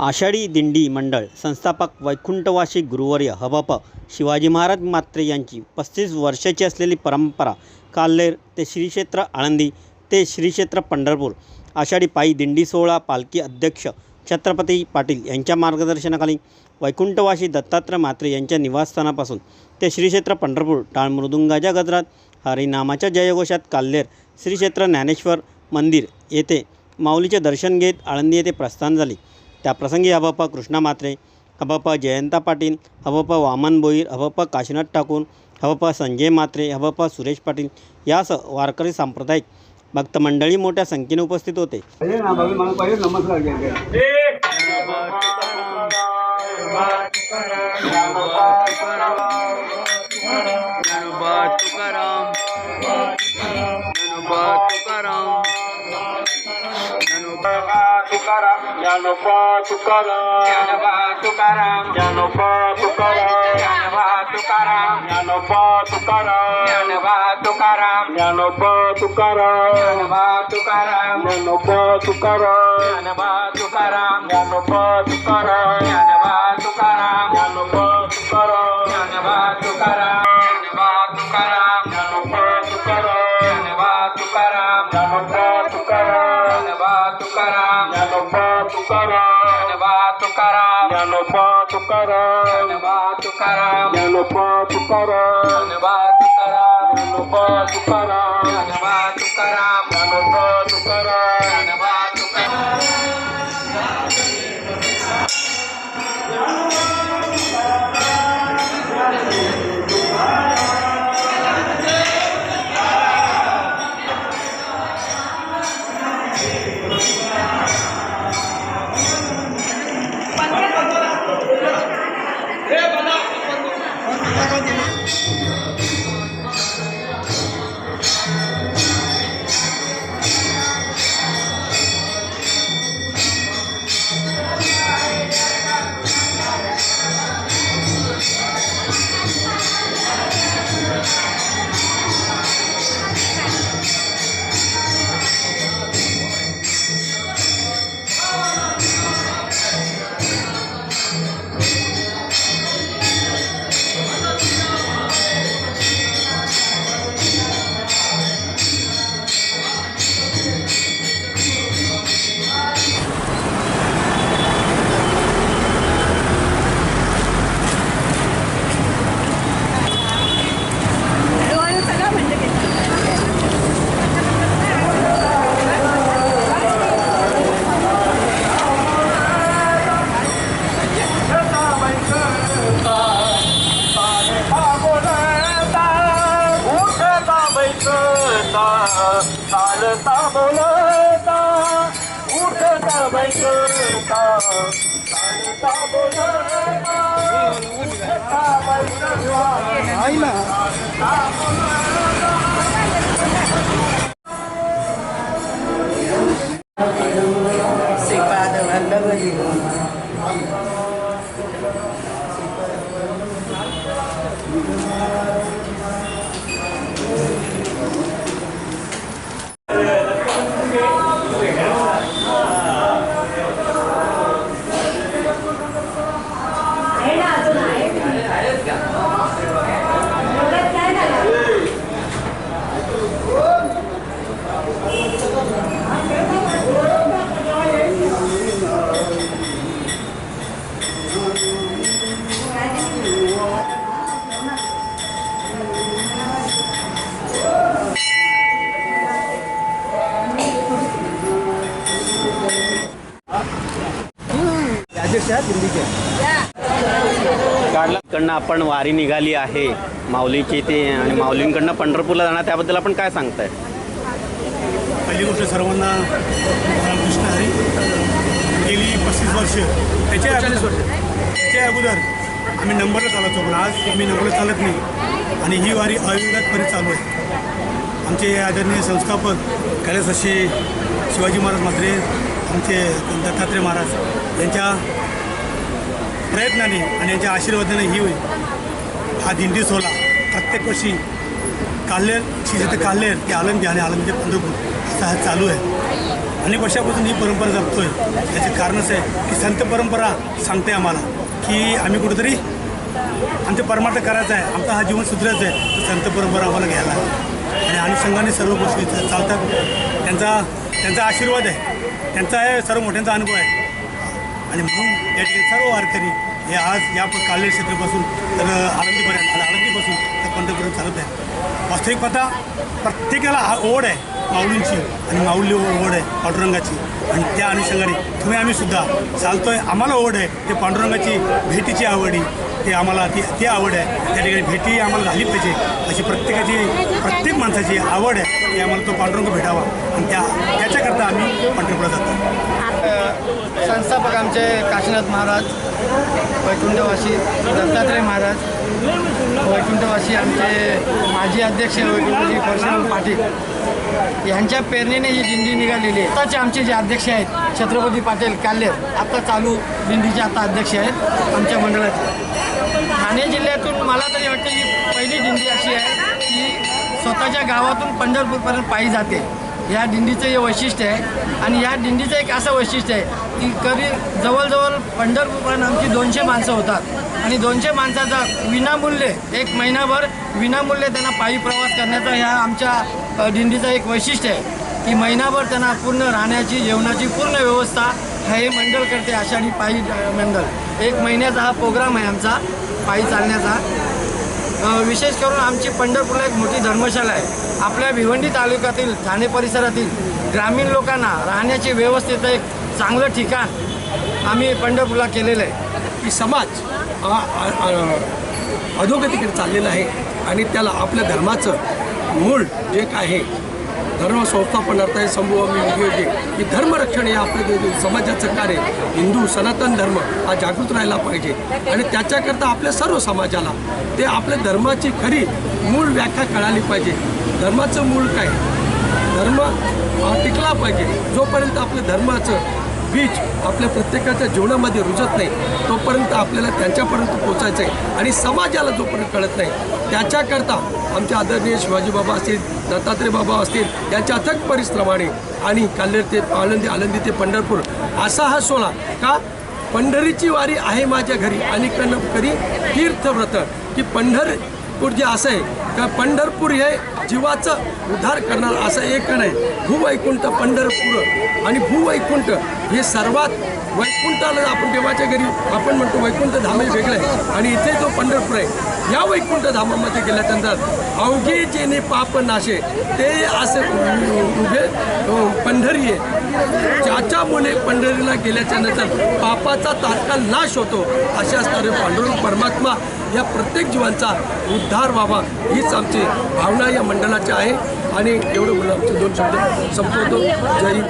आषाढी दिंडी मंडळ संस्थापक वैकुंठवासी गुरुवर्य हबप शिवाजी महाराज मात्रे यांची पस्तीस वर्षाची असलेली परंपरा काल्हेर ते श्रीक्षेत्र आळंदी ते श्रीक्षेत्र पंढरपूर. आषाढी पायी दिंडी सोहळा पालखी अध्यक्ष छत्रपती पाटील यांच्या मार्गदर्शनाखाली वैकुंठवासी दत्तात्रय मात्रे यांच्या निवासस्थानापासून ते श्रीक्षेत्र पंढरपूर टाळ मृदुंगाच्या गजरात हरिनामाच्या जयघोषात काल्हेर श्रीक्षेत्र ज्ञानेश्वर मंदिर येथे माऊलीचे दर्शन घेत आळंदी येथे प्रस्थान झाले. त्याप्रसंगी अबप कृष्णा म्हात्रे अबप जयंता पाटील अबप वामन बोईर अबप काशीनाथ ठाकूर अबप संजय म्हात्रे अबप सुरेश पाटील या स वारकरी सांप्रदायिक भक्त मंडळी मोठ्या संख्येने उपस्थित होते. नमस्कार tukaram jano pa tukaram. Jano pa tukaram. Jano pa tukaram. Jano pa tukaram. Jano pa tukaram. Jano pa tukaram. Jano pa tukaram. Jano pa tukaram. Pa tukaram. Jano Anubha Tukaram Anubha Tukaram Anubha Tukaram Anubha Tukaram चालता बोलता उठता बैठता चालता बोलता उठता बैठता कडनं आपण वारी निघाली आहे. माऊलीची ते आणि माऊलींकडनं पंढरपूरला जाणार त्याबद्दल आपण काय सांगताय? पहिली गोष्ट सर्वांना रामकृष्ण हरी. गेली पस्तीस वर्ष. त्याच्या अगोदर त्याच्या अगोदर आम्ही नंबरला चालवतो पण आज आम्ही नंबरला चालत नाही. आणि ही वारी अविवादातपणे चालू आहे. आमचे आदरणीय संस्थापक कैलासाशी शिवाजी महाराज म्हात्रे आमचे दत्तात्रय महाराज यांच्या प्रयत्नाने आणि यांच्या आशीर्वादाने ही होईल. हा दिंडी सोहळा प्रत्येक वर्षी काल्हेर श्री काल्हेर ते आळंदी आणि आळंदी पंढरपूर असा हा चालू आहे. अनेक वर्षापासून ही परंपरा जपतोय. त्याचे कारणच आहे की संत परंपरा सांगते आम्हाला की आम्ही कुठेतरी आमचं परमार्थ करायचा आहे. आमचा हा जीवन सुधारायचं आहे. तर संत परंपरा आम्हाला घ्यायला आहे. आणि अनुषंगाने सर्व गोष्टी चालतात. त्यांचा त्यांचा आशीर्वाद आहे. त्यांचा आहे सर्व मोठ्यांचा अनुभव आहे. आणि म्हणून या ठिकाणी सर्व वारकरी हे आज या प- कालेर क्षेत्रापासून तर आळंदीपर्यंत आणि आळंदीपासून तर पंढरपूरपर्यंत चालत आहे वास्तविक पता प्रत्येकाला हा ओढ आहे माऊलींची आणि माऊली ओढ आहे पांडुरंगाची. आणि त्या अनुषंगाने तुम्ही आम्ही सुद्धा चालतोय. आम्हाला ओढ आहे ते पांडुरंगाची भेटीची आवडी ते आम्हाला ती ती आवड आहे. त्या ठिकाणी भेटी आम्हाला झाली पाहिजे. अशी प्रत्येकाची प्रत्येक माणसाची आवड आहे. की आम्हाला तो पांडुरंग भेटावा. आणि त्या त्याच्याकरता आम्ही पंढरपूरला जातो. संस्थापक आमचे काशीनाथ महाराज वैकुंठवासी दत्तात्रय महाराज वैकुंठवासी आमचे माजी अध्यक्ष वैकुंठजी परशुराम पाटील. यांच्या पेरणीने ही दिंडी निघालेली आहे. आताचे आमचे जे अध्यक्ष आहेत छत्रपती पाटील काल्लेर आता चालू दिंडीचे आता अध्यक्ष आहेत आमच्या मंडळाचे. ठाणे जिल्ह्यातून मला तरी वाटतं ही पहिली दिंडी अशी आहे की स्वतःच्या गावातून पंढरपूरपर्यंत पायी जाते. या दिंडीचं हे वैशिष्ट्य आहे. आणि या दिंडीचं एक असं वैशिष्ट्य आहे की कधी जवळजवळ पंढरपूरपर्यंत आमची दोनशे माणसं होतात. आणि दोनशे माणसाचा विनामूल्य एक महिनाभर विनामूल्य त्यांना पायी प्रवास करण्याचा ह्या आमच्या दिंडीचं एक वैशिष्ट्य आहे. की महिनाभर त्यांना पूर्ण राहण्याची जेवणाची पूर्ण व्यवस्था हे मंडळ करते आषाढी पायी मंडळ. एक महिन्याचा हा प्रोग्राम आहे आमचा पायी चालण्याचा. विशेष करून आमची पंढरपूरला एक मोठी धर्मशाला आहे. आपल्या भिवंडी तालुक्यातील ठाणे परिसरातील ग्रामीण लोकांना राहण्याची व्यवस्थेचं एक चांगलं ठिकाण आम्ही पंढरपूरला केलेलं आहे. की समाज अधोगतीकडे चाललेला आहे आणि त्याला आपल्या धर्माचं मूळ जे काय आहे धर्म संस्थापन आहे संभवामी योग्य की धर्मरक्षण हे आपलं समाजाचं कार्य हिंदू सनातन धर्म हा जागृत राहिला पाहिजे. आणि त्याच्याकरता आपल्या सर्व समाजाला ते आपल्या धर्माची खरी मूळ व्याख्या कळाली पाहिजे. धर्माचं मूळ काय? धर्म टिकला पाहिजे. जोपर्यंत आपल्या धर्माचं बीज आपल्या प्रत्येकाच्या जीवनामध्ये रुजत नाही तोपर्यंत आपल्याला त्यांच्यापर्यंत पोचायचं आहे आणि समाजाला जोपर्यंत कळत नाही त्याच्याकरता आमचे आदरणीय शिवाजीबाबा असतील दत्तात्रय बाबा असतील यांच्या अथक परिश्रमाने आणि काल्हेर ते आळंदी आळंदी ते पंढरपूर असा हा सोहळा का? पंढरीची वारी आहे माझ्या घरी आणि कन करी तीर्थव्रत की पंढरपूर जे असं आहे का पंढरपूर हे जीवाचं उद्धार करणार असं एक नाही. भूवैकुंठ पंढरपूर आणि भूवैकुंठ हे सर्वात वैकुंठाला आपण देवाच्या घरी आपण म्हणतो वैकुंठ धाम हे वेगळं आहे. आणि इथे जो पंढरपूर आहे या वैकुंठ धामामध्ये गेल्यानंतर अवघे जेने पाप नाशे ते असे उभे पंढरी आहे. ज्याच्या मुले पंढरीला गेल्याच्यानंतर पापाचा तात्काळ नाश होतो असे असणारे पांडुरंग परमात्मा या प्रत्येक जीवांचा उद्धार व्हावा हीच आमची भावना या मंडळाची आहे. आणि एवढं बोलून आमचे दोन शब्द संपवतो. जय